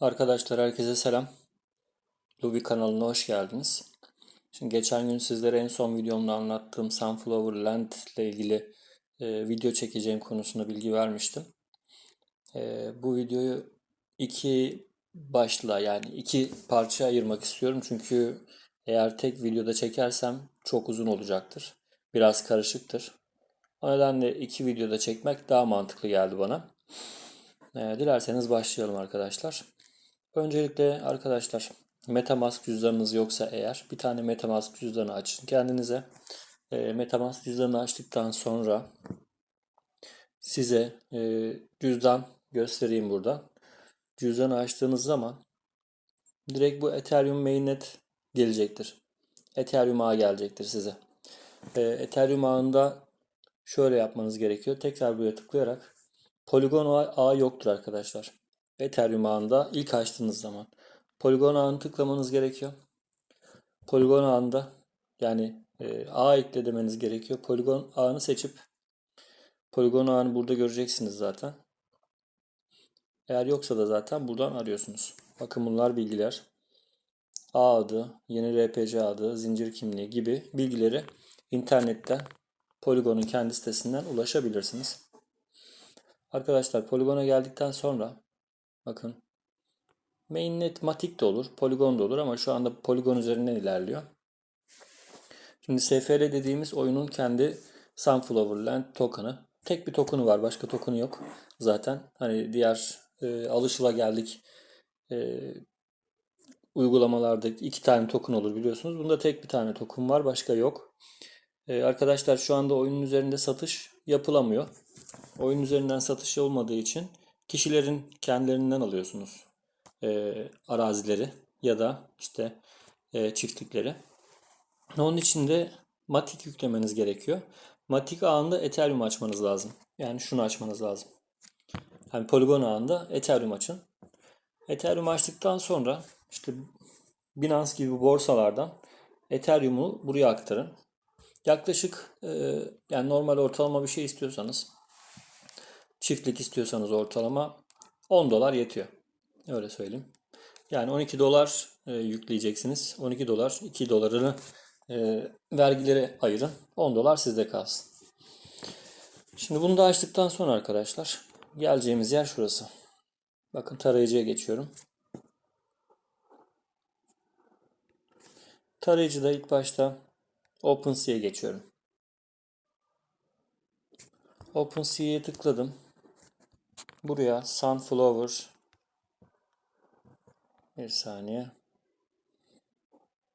Arkadaşlar herkese selam. Luby kanalına hoş geldiniz. Şimdi geçen gün sizlere en son videomda anlattığım Sunflower Land ile ilgili e, video çekeceğim konusunda bilgi vermiştim. E, bu videoyu iki başlığa yani iki parça ayırmak istiyorum. Çünkü eğer tek videoda çekersem çok uzun olacaktır. Biraz karışıktır. O nedenle iki videoda çekmek daha mantıklı geldi bana. E, dilerseniz başlayalım arkadaşlar. Öncelikle arkadaşlar MetaMask cüzdanınız yoksa eğer bir tane MetaMask cüzdanı açın kendinize. E, MetaMask cüzdanını açtıktan sonra size e, cüzdan göstereyim burada. Cüzdanı açtığınız zaman direkt bu Ethereum mainnet gelecektir. Ethereum ağı gelecektir size. E, Ethereum ağında şöyle yapmanız gerekiyor. Tekrar buraya tıklayarak Polygon ağı yoktur arkadaşlar. Ethereum ağında ilk açtığınız zaman Polygon ağını tıklamanız gerekiyor. Polygon ağında yani e, ağ ekle demeniz gerekiyor. Polygon ağını seçip Polygon ağını burada göreceksiniz zaten. Eğer yoksa da zaten buradan arıyorsunuz. Bakın bunlar bilgiler. Ağ adı, yeni RPC adı, zincir kimliği gibi bilgileri internetten Polygon'un kendi sitesinden ulaşabilirsiniz. Arkadaşlar Polygon'a geldikten sonra bakın mainnet matik de olur, Polygon da olur ama şu anda Polygon üzerinden ilerliyor. Şimdi SFR dediğimiz oyunun kendi Sunflower Land token'ı. Tek bir token'ı var, başka token'ı yok. Zaten hani diğer e, alışıla geldik e, uygulamalarda iki tane token olur biliyorsunuz. Bunda tek bir tane token var, başka yok. E, arkadaşlar şu anda oyunun üzerinde satış yapılamıyor. Oyun üzerinden satış olmadığı için kişilerin kendilerinden alıyorsunuz e, arazileri ya da işte e, çiftlikleri. Onun için de Matic yüklemeniz gerekiyor. Matic ağında Ethereum açmanız lazım. Yani şunu açmanız lazım. Yani Polygon ağında Ethereum açın. Ethereum açtıktan sonra işte Binance gibi borsalardan Ethereum'u buraya aktarın. Yaklaşık e, yani normal ortalama bir şey istiyorsanız çiftlik istiyorsanız ortalama 10 dolar yetiyor. Öyle söyleyeyim. Yani 12 dolar e, yükleyeceksiniz. 12 dolar 2 dolarını e, vergilere ayırın. 10 dolar sizde kalsın. Şimdi bunu da açtıktan sonra arkadaşlar geleceğimiz yer şurası. Bakın tarayıcıya geçiyorum. Tarayıcıda ilk başta OpenSea'ya geçiyorum. OpenSea'ya tıkladım. Buraya Sunflower bir saniye.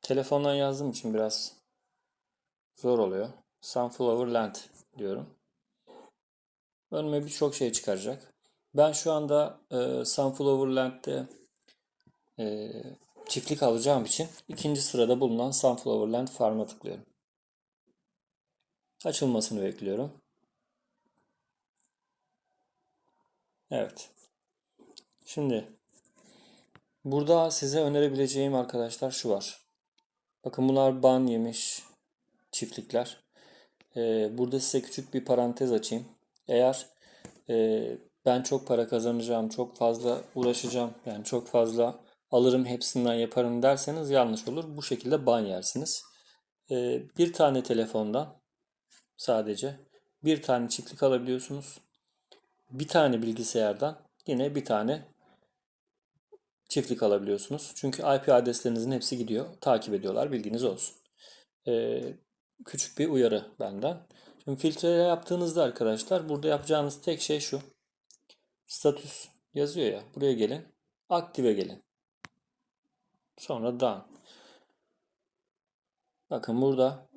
Telefondan yazdığım için biraz zor oluyor. Sunflower Land diyorum. Önüme birçok şey çıkaracak. Ben şu anda e, Sunflower Land'de e, çiftlik alacağım için ikinci sırada bulunan Sunflower Land Farm'a tıklıyorum. Açılmasını bekliyorum. Evet. Şimdi burada size önerebileceğim arkadaşlar şu var. Bakın bunlar ban yemiş çiftlikler. Ee, burada size küçük bir parantez açayım. Eğer e, ben çok para kazanacağım, çok fazla uğraşacağım, yani çok fazla alırım hepsinden yaparım derseniz yanlış olur. Bu şekilde ban yersiniz. Ee, bir tane telefondan sadece bir tane çiftlik alabiliyorsunuz bir tane bilgisayardan yine bir tane çiftlik alabiliyorsunuz. Çünkü IP adreslerinizin hepsi gidiyor. Takip ediyorlar. Bilginiz olsun. Ee, küçük bir uyarı benden. Şimdi filtre yaptığınızda arkadaşlar burada yapacağınız tek şey şu. Status yazıyor ya. Buraya gelin. Aktive gelin. Sonra done. Bakın burada.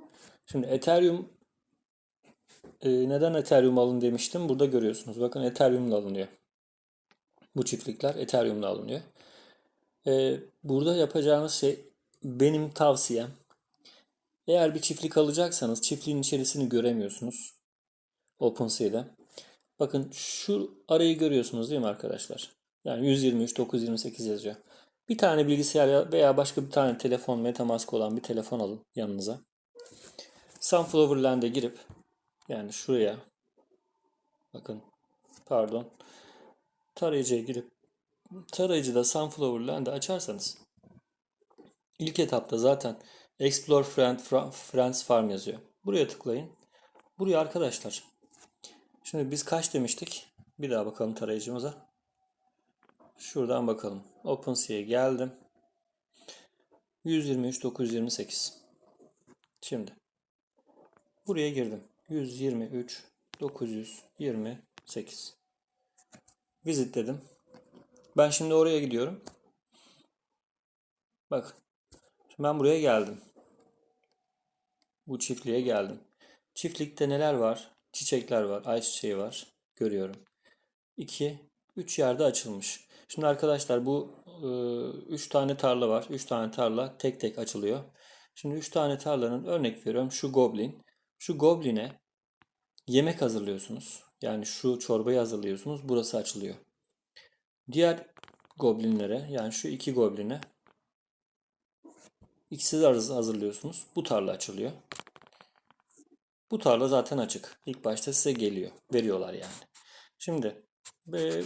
Şimdi Ethereum e, neden Ethereum alın demiştim. Burada görüyorsunuz. Bakın Ethereum'la alınıyor. Bu çiftlikler Ethereum'la alınıyor. E, burada yapacağınız şey benim tavsiyem. Eğer bir çiftlik alacaksanız çiftliğin içerisini göremiyorsunuz. OpenSea'da. Bakın şu arayı görüyorsunuz değil mi arkadaşlar? Yani 123 928 yazıyor. Bir tane bilgisayar veya başka bir tane telefon Metamask olan bir telefon alın yanınıza. Sunflower Land'e girip yani şuraya bakın pardon tarayıcıya girip tarayıcıda Sunflower açarsanız ilk etapta zaten Explore Friend, Friends Farm yazıyor. Buraya tıklayın. Buraya arkadaşlar. Şimdi biz kaç demiştik? Bir daha bakalım tarayıcımıza. Şuradan bakalım. OpenSea'ya geldim. 123 928. Şimdi buraya girdim. 123 928. Visit dedim. Ben şimdi oraya gidiyorum. Bak. Ben buraya geldim. Bu çiftliğe geldim. Çiftlikte neler var? Çiçekler var. Ayçiçeği var. Görüyorum. 2, 3 yerde açılmış. Şimdi arkadaşlar bu 3 e, tane tarla var. 3 tane tarla tek tek açılıyor. Şimdi 3 tane tarlanın örnek veriyorum şu goblin. Şu gobline yemek hazırlıyorsunuz. Yani şu çorbayı hazırlıyorsunuz. Burası açılıyor. Diğer goblinlere yani şu iki gobline ikisi de hazırlıyorsunuz. Bu tarla açılıyor. Bu tarla zaten açık. İlk başta size geliyor. Veriyorlar yani. Şimdi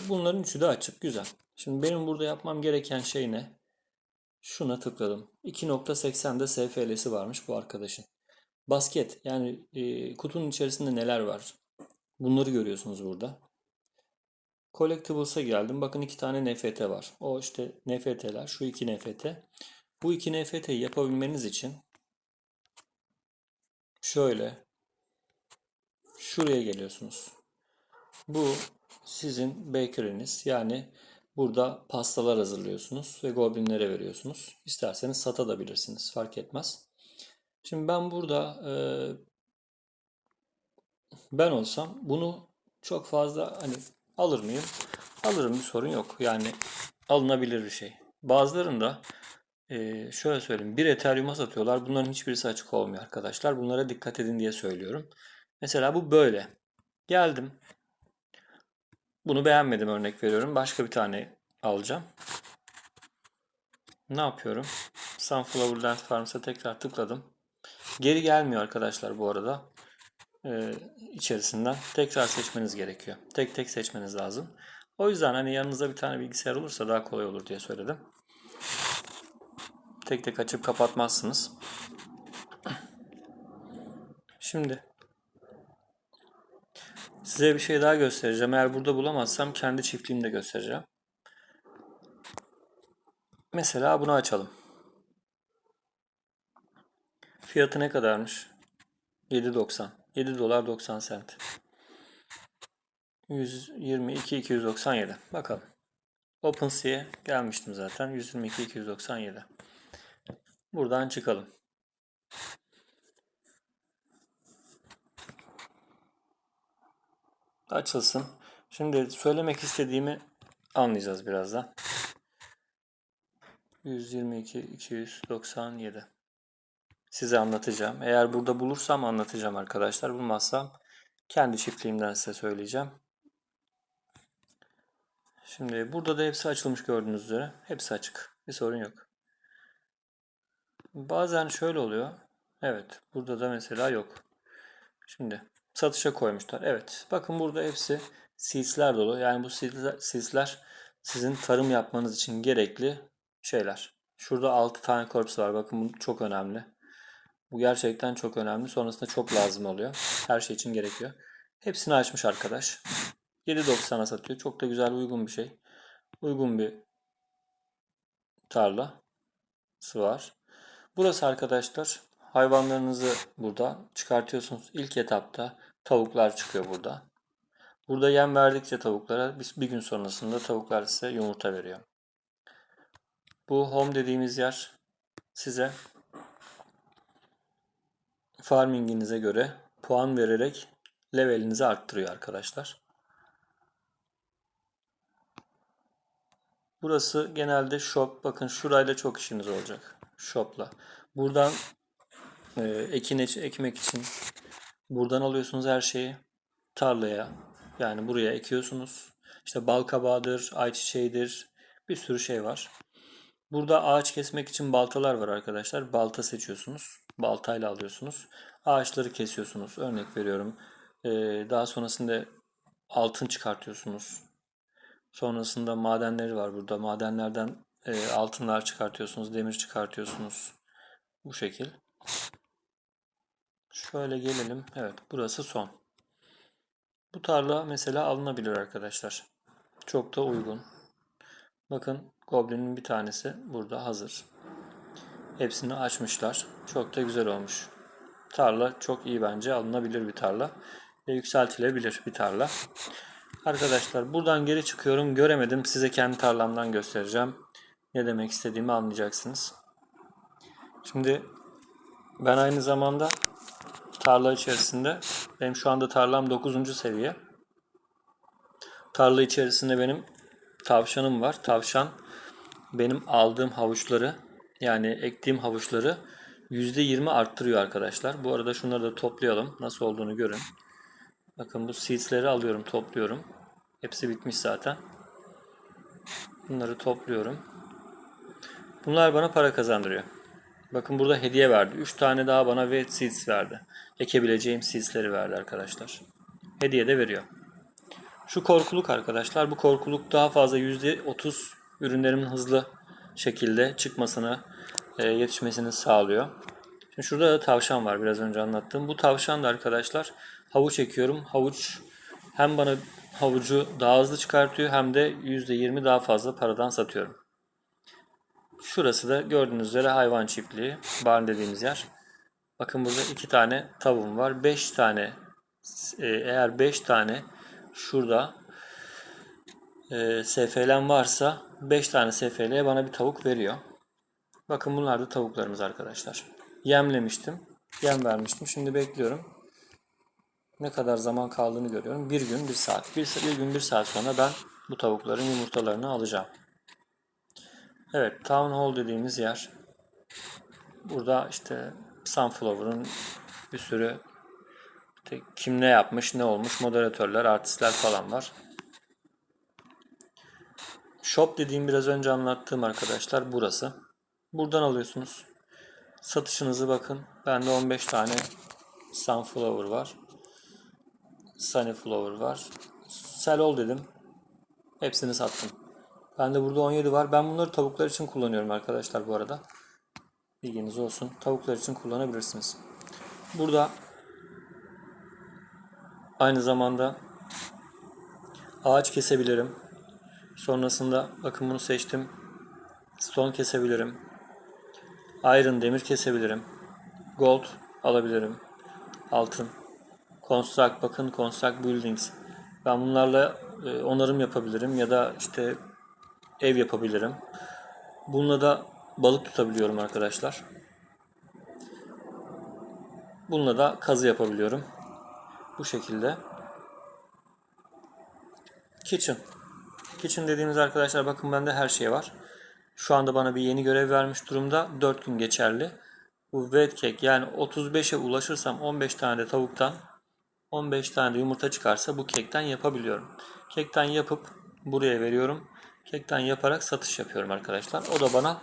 bunların üçü de açık. Güzel. Şimdi benim burada yapmam gereken şey ne? Şuna tıkladım. 2.80'de SFL'si varmış bu arkadaşın. Basket yani e, kutunun içerisinde neler var? Bunları görüyorsunuz burada. Collectibles'a geldim. Bakın iki tane NFT var. O işte NFT'ler. Şu iki NFT. Bu iki NFT'yi yapabilmeniz için şöyle şuraya geliyorsunuz. Bu sizin baker'iniz. Yani burada pastalar hazırlıyorsunuz ve goblinlere veriyorsunuz. İsterseniz satabilirsiniz. Fark etmez. Şimdi ben burada e, ben olsam bunu çok fazla hani alır mıyım? Alırım bir sorun yok. Yani alınabilir bir şey. Bazılarında e, şöyle söyleyeyim. Bir Ethereum'a satıyorlar. Bunların hiçbirisi açık olmuyor arkadaşlar. Bunlara dikkat edin diye söylüyorum. Mesela bu böyle. Geldim. Bunu beğenmedim örnek veriyorum. Başka bir tane alacağım. Ne yapıyorum? Sunflower Land Farms'a tekrar tıkladım. Geri gelmiyor arkadaşlar bu arada. Ee, içerisinden tekrar seçmeniz gerekiyor. Tek tek seçmeniz lazım. O yüzden hani yanınızda bir tane bilgisayar olursa daha kolay olur diye söyledim. Tek tek açıp kapatmazsınız. Şimdi size bir şey daha göstereceğim. Eğer burada bulamazsam kendi çiftliğimde göstereceğim. Mesela bunu açalım. Fiyatı ne kadarmış? 7.90. 7 dolar 90 sent. 122 297. Bakalım. OpenSea'ye gelmiştim zaten. 122 297. Buradan çıkalım. Açılsın. Şimdi söylemek istediğimi anlayacağız birazdan. 122 297 size anlatacağım. Eğer burada bulursam anlatacağım arkadaşlar. Bulmazsam kendi çiftliğimden size söyleyeceğim. Şimdi burada da hepsi açılmış gördüğünüz üzere. Hepsi açık. Bir sorun yok. Bazen şöyle oluyor. Evet. Burada da mesela yok. Şimdi satışa koymuşlar. Evet. Bakın burada hepsi seeds'ler dolu. Yani bu seeds'ler sizin tarım yapmanız için gerekli şeyler. Şurada 6 tane korpus var. Bakın bu çok önemli. Bu gerçekten çok önemli. Sonrasında çok lazım oluyor. Her şey için gerekiyor. Hepsini açmış arkadaş. 7.90'a satıyor. Çok da güzel uygun bir şey. Uygun bir tarla var. Burası arkadaşlar hayvanlarınızı burada çıkartıyorsunuz. İlk etapta tavuklar çıkıyor burada. Burada yem verdikçe tavuklara bir gün sonrasında tavuklar size yumurta veriyor. Bu home dediğimiz yer size farminginize göre puan vererek levelinizi arttırıyor arkadaşlar. Burası genelde shop. Bakın şurayla çok işiniz olacak. Shop'la. Buradan e, ekine, ekmek için buradan alıyorsunuz her şeyi. Tarlaya yani buraya ekiyorsunuz. İşte bal kabağıdır, ayçiçeğidir bir sürü şey var. Burada ağaç kesmek için baltalar var arkadaşlar. Balta seçiyorsunuz. Baltayla alıyorsunuz. Ağaçları kesiyorsunuz. Örnek veriyorum. Ee, daha sonrasında altın çıkartıyorsunuz. Sonrasında madenleri var burada. Madenlerden e, altınlar çıkartıyorsunuz, demir çıkartıyorsunuz. Bu şekil. Şöyle gelelim. Evet, burası son. Bu tarla mesela alınabilir arkadaşlar. Çok da uygun. Bakın Goblin'in bir tanesi burada hazır. Hepsini açmışlar. Çok da güzel olmuş. Tarla çok iyi bence. Alınabilir bir tarla. Ve yükseltilebilir bir tarla. Arkadaşlar buradan geri çıkıyorum. Göremedim. Size kendi tarlamdan göstereceğim. Ne demek istediğimi anlayacaksınız. Şimdi ben aynı zamanda tarla içerisinde benim şu anda tarlam 9. seviye. Tarla içerisinde benim tavşanım var. Tavşan benim aldığım havuçları yani ektiğim havuçları %20 arttırıyor arkadaşlar. Bu arada şunları da toplayalım. Nasıl olduğunu görün. Bakın bu seedsleri alıyorum, topluyorum. Hepsi bitmiş zaten. Bunları topluyorum. Bunlar bana para kazandırıyor. Bakın burada hediye verdi. 3 tane daha bana wet seeds verdi. Ekebileceğim seedsleri verdi arkadaşlar. Hediye de veriyor. Şu korkuluk arkadaşlar. Bu korkuluk daha fazla %30 ürünlerimin hızlı şekilde çıkmasını, yetişmesini sağlıyor. Şimdi şurada da tavşan var biraz önce anlattığım. Bu tavşan da arkadaşlar havuç ekiyorum. Havuç hem bana havucu daha hızlı çıkartıyor hem de %20 daha fazla paradan satıyorum. Şurası da gördüğünüz üzere hayvan çiftliği. Barn dediğimiz yer. Bakın burada iki tane tavuğum var. Beş tane e, eğer beş tane şurada e, SFL'm varsa 5 tane SFL'ye bana bir tavuk veriyor. Bakın bunlar da tavuklarımız arkadaşlar. Yemlemiştim. Yem vermiştim. Şimdi bekliyorum. Ne kadar zaman kaldığını görüyorum. Bir gün bir saat. Bir, bir gün bir saat sonra ben bu tavukların yumurtalarını alacağım. Evet Town Hall dediğimiz yer. Burada işte Sunflower'ın bir sürü kim ne yapmış ne olmuş moderatörler artistler falan var. Shop dediğim biraz önce anlattığım arkadaşlar burası. Buradan alıyorsunuz. Satışınızı bakın. Bende 15 tane Sunflower var. Sunnyflower var. Sell all dedim. Hepsini sattım. Bende burada 17 var. Ben bunları tavuklar için kullanıyorum arkadaşlar bu arada. Bilginiz olsun. Tavuklar için kullanabilirsiniz. Burada aynı zamanda ağaç kesebilirim. Sonrasında bakın bunu seçtim. Stone kesebilirim. Iron demir kesebilirim. Gold alabilirim. Altın. Construct bakın Construct Buildings. Ben bunlarla e, onarım yapabilirim ya da işte ev yapabilirim. Bununla da balık tutabiliyorum arkadaşlar. Bununla da kazı yapabiliyorum. Bu şekilde. Kitchen. Kitchen dediğimiz arkadaşlar bakın bende her şey var. Şu anda bana bir yeni görev vermiş durumda. 4 gün geçerli. Bu wet cake yani 35'e ulaşırsam 15 tane de tavuktan 15 tane de yumurta çıkarsa bu kekten yapabiliyorum. Kekten yapıp buraya veriyorum. Kekten yaparak satış yapıyorum arkadaşlar. O da bana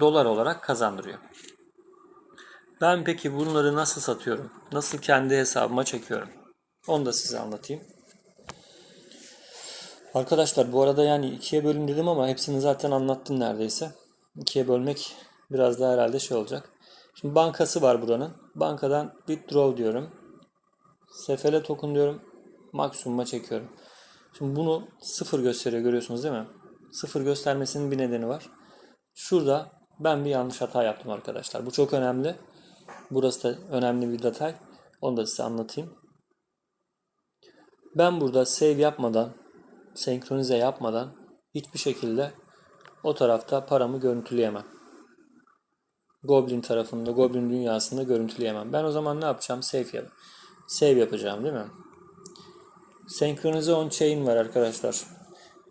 dolar olarak kazandırıyor. Ben peki bunları nasıl satıyorum? Nasıl kendi hesabıma çekiyorum? Onu da size anlatayım. Arkadaşlar bu arada yani ikiye bölüm dedim ama hepsini zaten anlattım neredeyse. İkiye bölmek biraz daha herhalde şey olacak. Şimdi bankası var buranın. Bankadan withdraw diyorum. Sefele token diyorum. Maksimuma çekiyorum. Şimdi bunu sıfır gösteriyor görüyorsunuz değil mi? Sıfır göstermesinin bir nedeni var. Şurada ben bir yanlış hata yaptım arkadaşlar. Bu çok önemli. Burası da önemli bir detay. Onu da size anlatayım. Ben burada save yapmadan senkronize yapmadan hiçbir şekilde o tarafta paramı görüntüleyemem. Goblin tarafında, Goblin dünyasında görüntüleyemem. Ben o zaman ne yapacağım? Save yap. Save yapacağım değil mi? Senkronize on chain var arkadaşlar.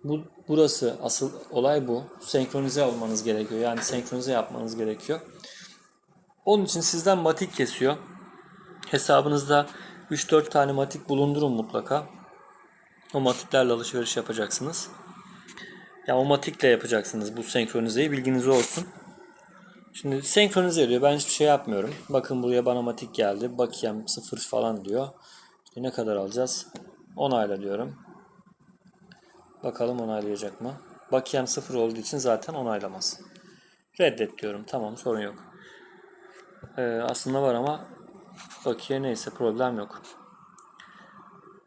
Bu burası asıl olay bu. Senkronize olmanız gerekiyor. Yani senkronize yapmanız gerekiyor. Onun için sizden matik kesiyor. Hesabınızda 3-4 tane matik bulundurun mutlaka. O matiklerle alışveriş yapacaksınız. Ya o matikle yapacaksınız bu senkronizeyi bilginiz olsun. Şimdi senkronize ediyor. Ben hiçbir şey yapmıyorum. Bakın buraya bana matik geldi. Bakiyem sıfır falan diyor. İşte ne kadar alacağız? Onayla diyorum. Bakalım onaylayacak mı? Bakiyem sıfır olduğu için zaten onaylamaz. Reddet diyorum. Tamam sorun yok. Ee, aslında var ama bakiye neyse problem yok.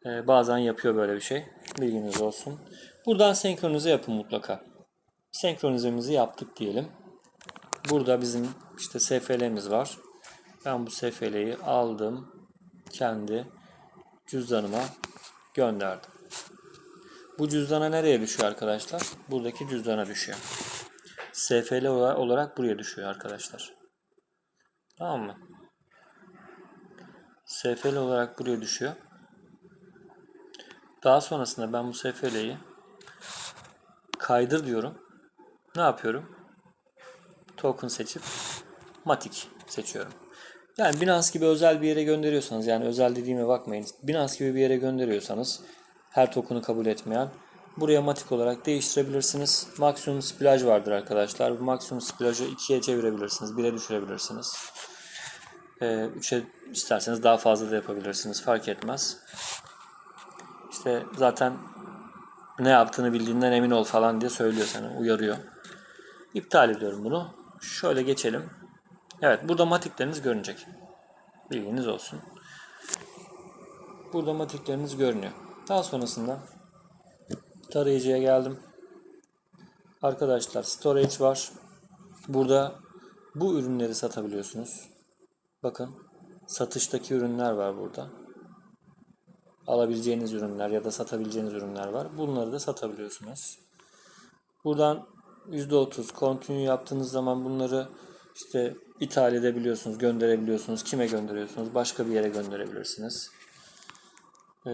Ee, bazen yapıyor böyle bir şey. Bilginiz olsun. Buradan senkronize yapın mutlaka. Senkronizemizi yaptık diyelim. Burada bizim işte SFL'miz var. Ben bu SFL'yi aldım. Kendi cüzdanıma gönderdim. Bu cüzdana nereye düşüyor arkadaşlar? Buradaki cüzdana düşüyor. SFL ola- olarak buraya düşüyor arkadaşlar. Tamam mı? SFL olarak buraya düşüyor. Daha sonrasında ben bu SFL'yi kaydır diyorum. Ne yapıyorum? Token seçip Matic seçiyorum. Yani Binance gibi özel bir yere gönderiyorsanız yani özel dediğime bakmayın. Binance gibi bir yere gönderiyorsanız her token'ı kabul etmeyen buraya Matic olarak değiştirebilirsiniz. Maksimum splaj vardır arkadaşlar. Bu maksimum splajı 2'ye çevirebilirsiniz. 1'e düşürebilirsiniz. 3'e isterseniz daha fazla da yapabilirsiniz. Fark etmez. İşte zaten ne yaptığını bildiğinden emin ol falan diye söylüyor sana, uyarıyor. İptal ediyorum bunu. Şöyle geçelim. Evet, burada matikleriniz görünecek. Bilginiz olsun. Burada matikleriniz görünüyor. Daha sonrasında tarayıcıya geldim. Arkadaşlar storage var. Burada bu ürünleri satabiliyorsunuz. Bakın satıştaki ürünler var burada. Alabileceğiniz ürünler ya da satabileceğiniz ürünler var. Bunları da satabiliyorsunuz. Buradan %30 continue yaptığınız zaman bunları işte ithal edebiliyorsunuz, gönderebiliyorsunuz. Kime gönderiyorsunuz? Başka bir yere gönderebilirsiniz. Ee,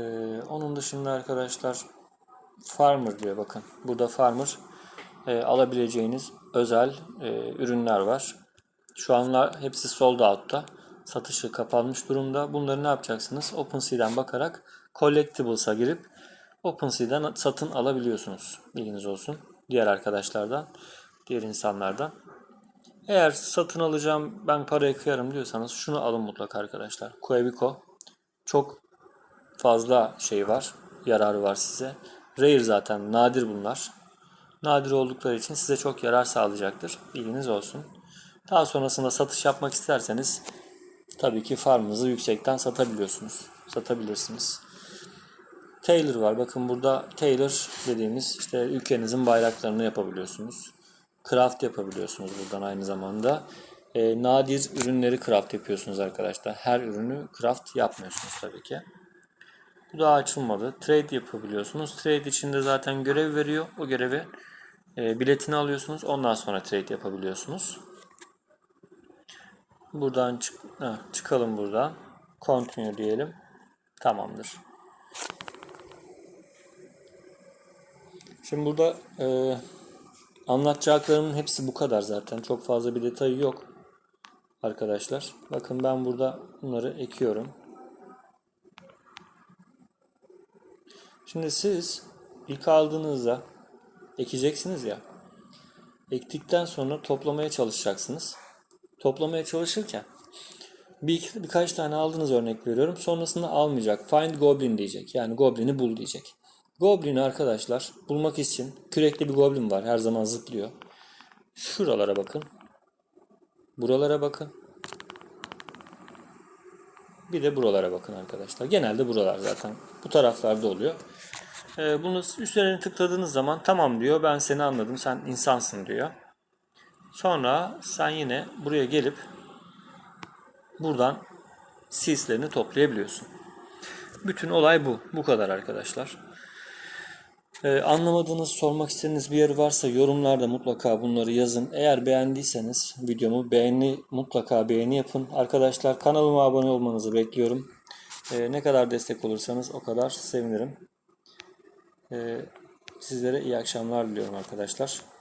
onun dışında arkadaşlar Farmer diyor bakın. Burada Farmer e, alabileceğiniz özel e, ürünler var. Şu anlar hepsi sold out'ta. Satışı kapanmış durumda. Bunları ne yapacaksınız? OpenSea'den bakarak Collectibles'a girip OpenSea'den satın alabiliyorsunuz. Bilginiz olsun. Diğer arkadaşlardan, diğer insanlardan. Eğer satın alacağım ben parayı kıyarım diyorsanız şunu alın mutlaka arkadaşlar. Quebico çok fazla şey var. Yararı var size. Rare zaten nadir bunlar. Nadir oldukları için size çok yarar sağlayacaktır. Bilginiz olsun. Daha sonrasında satış yapmak isterseniz tabii ki farmınızı yüksekten satabiliyorsunuz. Satabilirsiniz. Taylor var. Bakın burada Taylor dediğimiz işte ülkenizin bayraklarını yapabiliyorsunuz. Craft yapabiliyorsunuz buradan aynı zamanda. Ee, nadir ürünleri craft yapıyorsunuz arkadaşlar. Her ürünü craft yapmıyorsunuz tabii ki. Bu daha açılmadı. Trade yapabiliyorsunuz. Trade içinde zaten görev veriyor. O görevi e, biletini alıyorsunuz. Ondan sonra trade yapabiliyorsunuz. Buradan çık ha, çıkalım buradan. Continue diyelim. Tamamdır. Şimdi burada e, anlatacaklarımın hepsi bu kadar zaten. Çok fazla bir detayı yok. Arkadaşlar. Bakın ben burada bunları ekiyorum. Şimdi siz ilk aldığınızda ekeceksiniz ya. Ektikten sonra toplamaya çalışacaksınız. Toplamaya çalışırken bir, birkaç tane aldınız örnek veriyorum. Sonrasında almayacak. Find Goblin diyecek. Yani Goblin'i bul diyecek. Goblin'i arkadaşlar bulmak için kürekli bir Goblin var. Her zaman zıplıyor. Şuralara bakın. Buralara bakın. Bir de buralara bakın arkadaşlar. Genelde buralar zaten. Bu taraflarda oluyor. Ee, bunu üstlerine tıkladığınız zaman tamam diyor. Ben seni anladım. Sen insansın diyor. Sonra sen yine buraya gelip buradan sislerini toplayabiliyorsun. Bütün olay bu. Bu kadar arkadaşlar. Ee, anlamadığınız, sormak istediğiniz bir yer varsa yorumlarda mutlaka bunları yazın. Eğer beğendiyseniz videomu beğeni mutlaka beğeni yapın. Arkadaşlar kanalıma abone olmanızı bekliyorum. Ee, ne kadar destek olursanız o kadar sevinirim. Ee, sizlere iyi akşamlar diliyorum arkadaşlar.